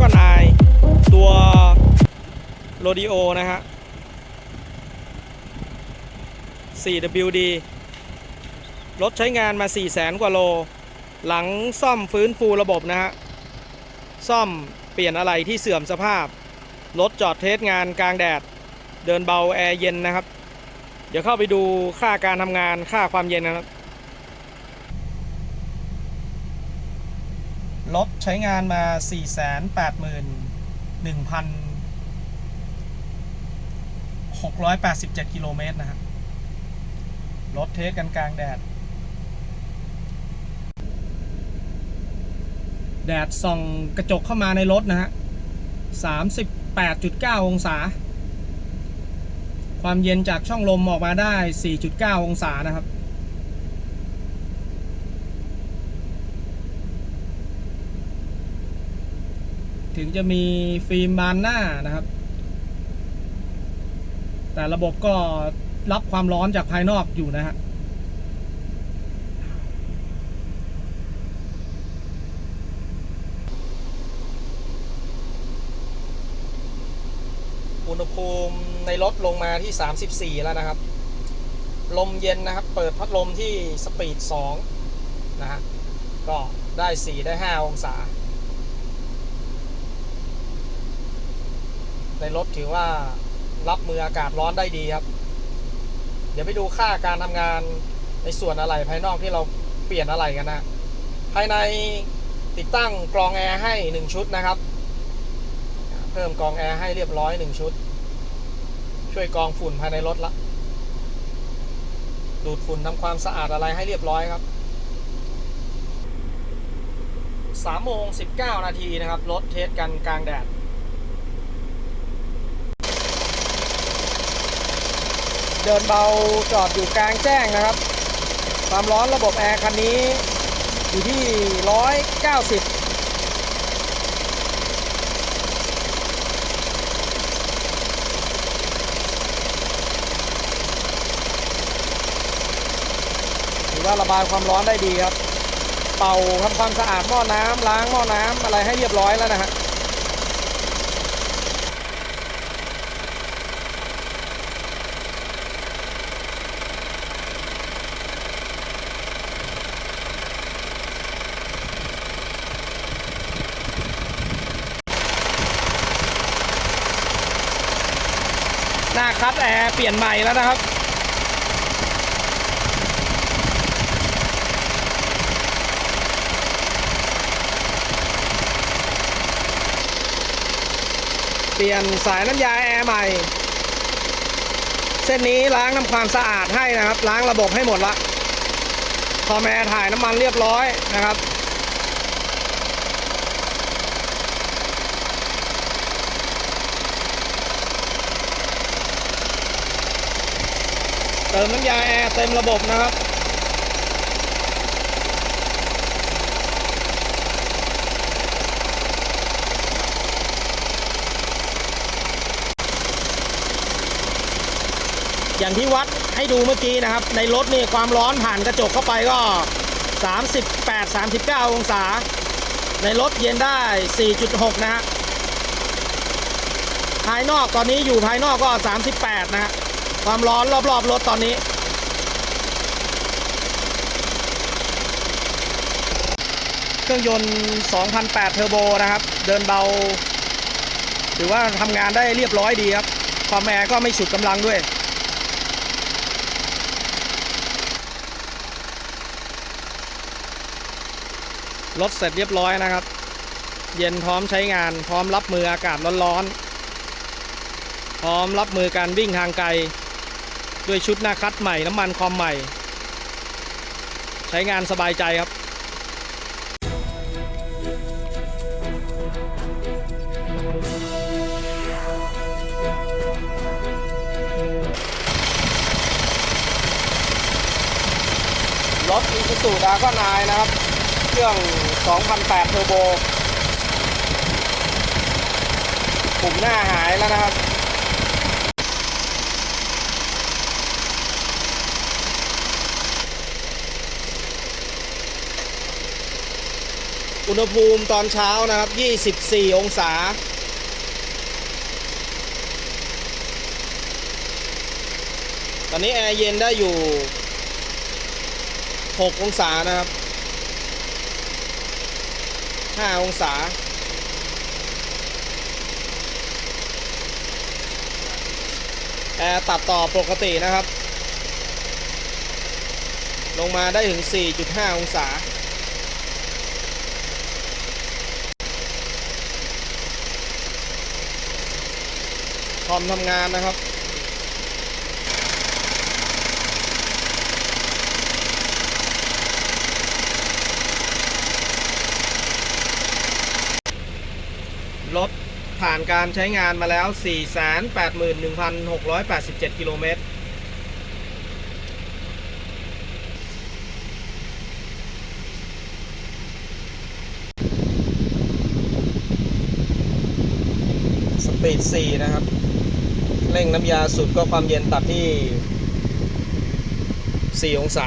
ก้อนไอตัวโรดิโอนะฮะ 4WD รถใช้งานมา 4 0 0แสนกว่าโล หลังซ่อมฟื้นฟูระบบนะฮะ ซ่อมเปลี่ยนอะไรที่เสื่อมสภาพ รถจอดเทสงานกลางแดด เดินเบาแอร์เย็นนะครับ เดี๋ยวเข้าไปดูค่าการทำงานค่าความเย็นนะครับ รถใช้งานมา 481,687 กิโลเมตรนะฮะรถเทสกันกลางแดด แดดส่องกระจกเข้ามาในรถนะฮะ 38.9 องศา ความเย็นจากช่องลมออกมาได้ 4.9 องศานะครับ ถึงจะมีฟิล์มบานหน้านะครับ แต่ระบบก็รับความร้อนจากภายนอกอยู่นะฮะอุณหภูมิในรถลงมาที่ 34 แล้วนะครับ ลมเย็นนะครับ เปิดพัดลมที่สปีด 2 นะฮะ ก็ได้ 4 ได้ 5 องศา ในรถถือว่ารับมืออากาศร้อนได้ดีครับ เดี๋ยวไปดูค่าการทำงานในส่วนอะไรภายนอกที่เราเปลี่ยนอะไรกันนะภายในติดตั้งกรองแอร์ให้ 1 ชุดนะครับ เพิ่มกรองแอร์ให้เรียบร้อย 1 ชุด ช่วยกรองฝุ่นภายในรถละดูดฝุ่นทำความสะอาดอะไรให้เรียบร้อยครับ3โมง19 นาทีนะครับ รถเทสกันกลางแดด เดินเบาจอดอยู่กลางแจ้งนะครับ ความร้อนระบบแอร์คันนี้อยู่ที่ 190ถือว่าระบายความร้อนได้ดีครับ เป่าทำความสะอาดหม้อน้ำล้างหม้อน้ำอะไรให้เรียบร้อยแล้วนะฮะ คัดแอร์เปลี่ยนใหม่แล้วนะครับเปลี่ยนสายน้ำยาแอร์ใหม่ เส้นนี้ล้างทำความสะอาดให้นะครับ ล้างระบบให้หมดละคอมแอร์ถ่ายน้ำมันเรียบร้อยนะครับ เติมน้ำยาแอร์เต็มระบบนะครับ อย่างที่วัดให้ดูเมื่อกี้นะครับ ในรถนี่ความร้อนผ่านกระจกเข้าไปก็ 38 39 องศา ในรถเย็นได้ 4.6 นะฮะภายนอกตอนนี้อยู่ภายนอกก็ 38 นะฮะ ความร้อนรอบๆรถตอนนี้ เครื่องยนต์ 2008 เทอร์โบนะครับ เดินเบา ถือว่าทำงานได้เรียบร้อยดีครับ ความแอร์ก็ไม่ฉุดกำลังด้วยรถเสร็จเรียบร้อยนะครับ เย็นพร้อมใช้งานพร้อมรับมืออากาศร้อนๆ พร้อมรับมือการวิ่งทางไกล ด้วยชุดหน้าคัดใหม่น้ำมันคอมใหม่ ใช้งานสบายใจครับรถ i s u z u d r a g o n i นะครับ เครื่อง 2008 เทอร์โบปุ่มหน้าหายแล้วนะครับ อุณหภูมิตอนเช้านะครับ 24 องศา ตอนนี้แอร์เย็นได้อยู่ 6 องศานะครับ 5 องศาแอร์ตัดต่อปกตินะครับ ลงมาได้ถึง 4.5 องศา คอมทำงานนะครับ รถผ่านการใช้งานมาแล้ว 481,687 กิโลเมตรสปีด4นะครับ เร่งน้ำยาสุดก็ความเย็นตัดที่ 4 องศา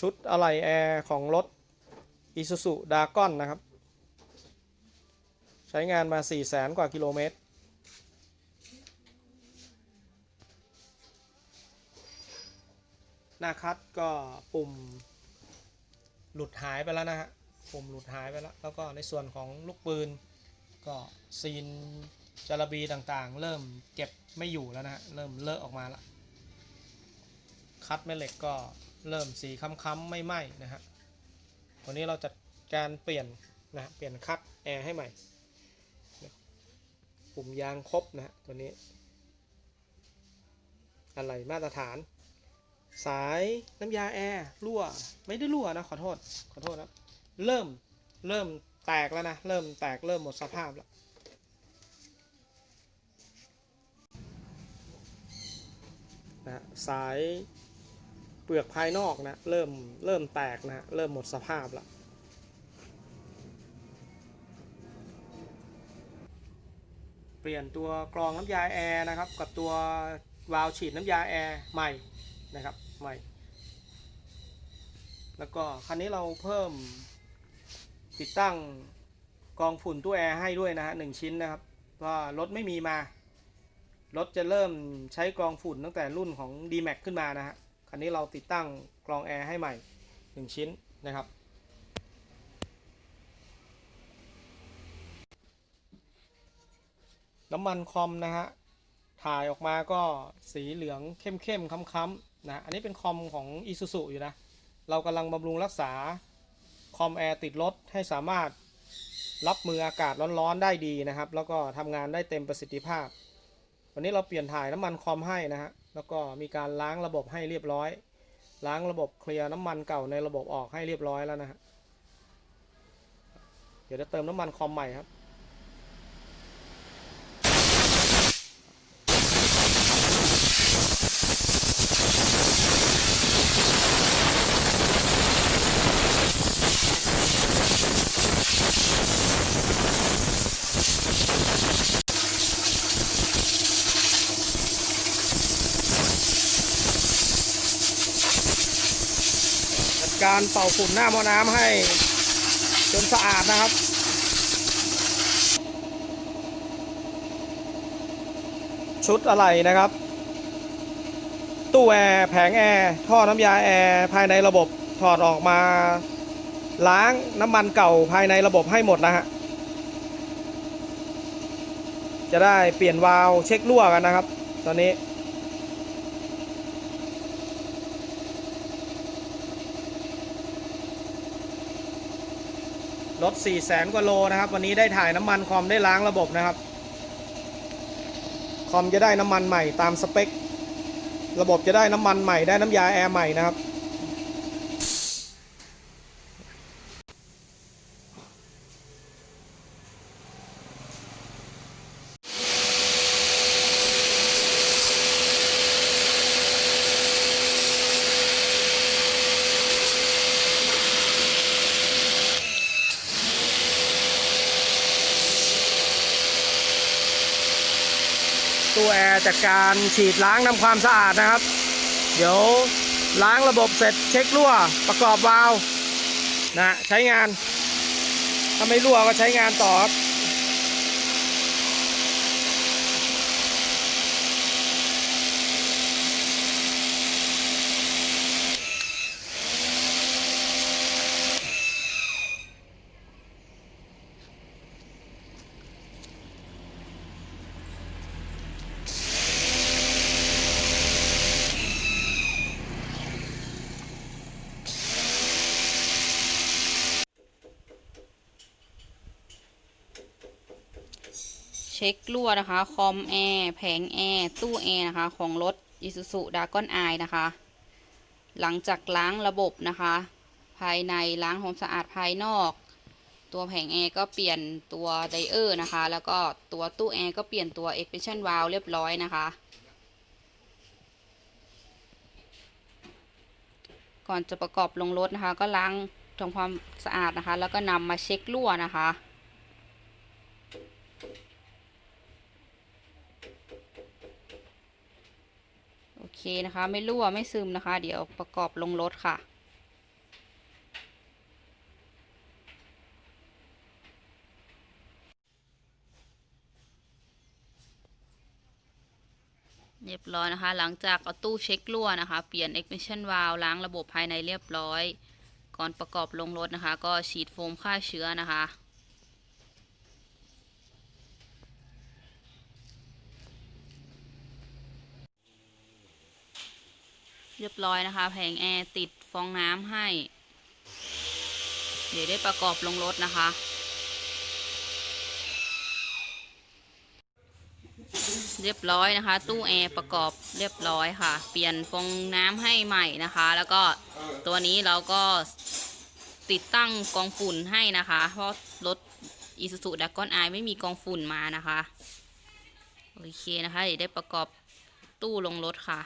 ชุดอะไหล่แอร์ของรถ Isuzu d a g o n นะครับ ใช้งานมา 4 0 0แสนกว่ากิโลเมตร หน้าคัดก็ปุ่มหลุดหายไปแล้วนะฮะ ปุ่มหลุดหายไปแล้ว แล้วก็ในส่วนของลูกปืน ก็ซีนจารบีต่างๆ เริ่มเก็บไม่อยู่แล้วนะฮะ เริ่มเลอะออกมาแล้ว คัดแม่เหล็กก็เริ่มสีค้ำๆไม่ไหม้นะฮะวันนี้เราจัดการเปลี่ยนนะเปลี่ยนคัดแอร์ให้ใหม่ปุ่มยางครบนะฮะตัวนี้อะไรมาตรฐาน สายน้ำยาแอร์รั่วไม่ได้รั่วนะขอโทษขอโทษนะเริ่มเริ่มแตกแล้วนะเริ่มแตกเริ่มหมดสภาพแล้วนะฮะสาย ปลือกภายนอกนะ เริ่มเริ่มแตกนะ เริ่มหมดสภาพแล้วเปลี่ยนตัวกรองน้ำยาแอร์นะครับ กับตัววาล์วฉีดน้ำยาแอร์ใหม่นะครับใหม่ แล้วก็คันนี้เราเพิ่มติดตั้งกรองฝุ่นตู้แอร์ให้ด้วยนะฮะหนึ่งชิ้นนะครับเพราะว่ารถไม่มีมา รถจะเริ่มใช้กรองฝุ่นตั้งแต่รุ่นของ D-Max ขึ้นมานะฮะ คันนี้เราติดตั้งกรองแอร์ให้ใหม่ 1 ชิ้นนะครับ น้ำมันคอมนะฮะถ่ายออกมาก็สีเหลืองเข้มๆค้ำๆนะอันนี้เป็นคอมของ i s u z u อยู่นะ เรากำลังบำรุงรักษาคอมแอร์ติดรถให้สามารถรับมืออากาศร้อนๆได้ดีนะครับ แล้วก็ทำงานได้เต็มประสิทธิภาพ วันนี้เราเปลี่ยนถ่ายน้ำมันคอมให้นะฮะ แล้วก็มีการล้างระบบให้เรียบร้อย ล้างระบบเคลียร์น้ำมันเก่าในระบบออกให้เรียบร้อยแล้วนะฮะ เดี๋ยวจะเติมน้ำมันคอมใหม่ครับ การเป่าฝุ่นหน้าหม้อน้ำให้ จนสะอาดนะครับชุดอะไรนะครับ ตู้แอร์แผงแอร์ท่อน้ำยาแอร์ภายในระบบถอดออกมา ล้างน้ำมันเก่าภายในระบบให้หมดนะฮะจะได้เปลี่ยนวาล์วเช็ครั่วกันนะครับ ตอนนี้ รถ4 0 0แสนกว่าโลนะครับ วันนี้ได้ถ่ายน้ำมันคอมได้ล้างระบบนะครับ คอมจะได้น้ำมันใหม่ตามสเปค ระบบจะได้น้ำมันใหม่ได้น้ำยาแอร์ใหม่นะครับ ตู้แอร์จากการฉีดล้างทำความสะอาดนะครับ เดี๋ยวล้างระบบเสร็จเช็ครั่วประกอบวาล์วนะใช้งานถ้าไม่รั่วก็ใช้งานต่อ ช็ครั่วนะคะ คอมแอร์แผงแอร์ตู้แอร์นะคะ ของรถ Isuzu d a g o n i นะคะ หลังจากล้างระบบนะคะ ภายในล้างความสะอาดภายนอก ตัวแผงแอร์ก็เปลี่ยนตัวไดเออร์นะคะ แล้วก็ตัวตู้แอร์ก็เปลี่ยนตัว expansion valve เรียบร้อยนะคะ ก่อนจะประกอบลงรถนะคะ ก็ล้างทำความสะอาดนะคะ แล้วก็นำมาเช็ครั่วนะคะ เคนะคะ ไม่รั่วไม่ซึมนะคะ เดี๋ยวประกอบลงรถค่ะ เรียบร้อยนะคะ หลังจากเอาตู้เช็ครั่วนะคะ เปลี่ยน ignition valve ล้างระบบภายในเรียบร้อย ก่อนประกอบลงรถนะคะ ก็ฉีดโฟมฆ่าเชื้อนะคะ เรียบร้อยนะคะ แผงแอร์ติดฟองน้ำให้ เดี๋ยวได้ประกอบลงรถนะคะเรียบร้อยนะคะ ตู้แอร์ประกอบเรียบร้อยค่ะ เปลี่ยนฟองน้ำให้ใหม่นะคะ แล้วก็ตัวนี้เราก็ติดตั้งกองฝุ่นให้นะคะ เพราะรถ Isuzu d a g o n i ไม่มีกองฝุ่นมานะคะ โอเคนะคะ เดี๋ยวได้ประกอบตู้ลงรถค่ะ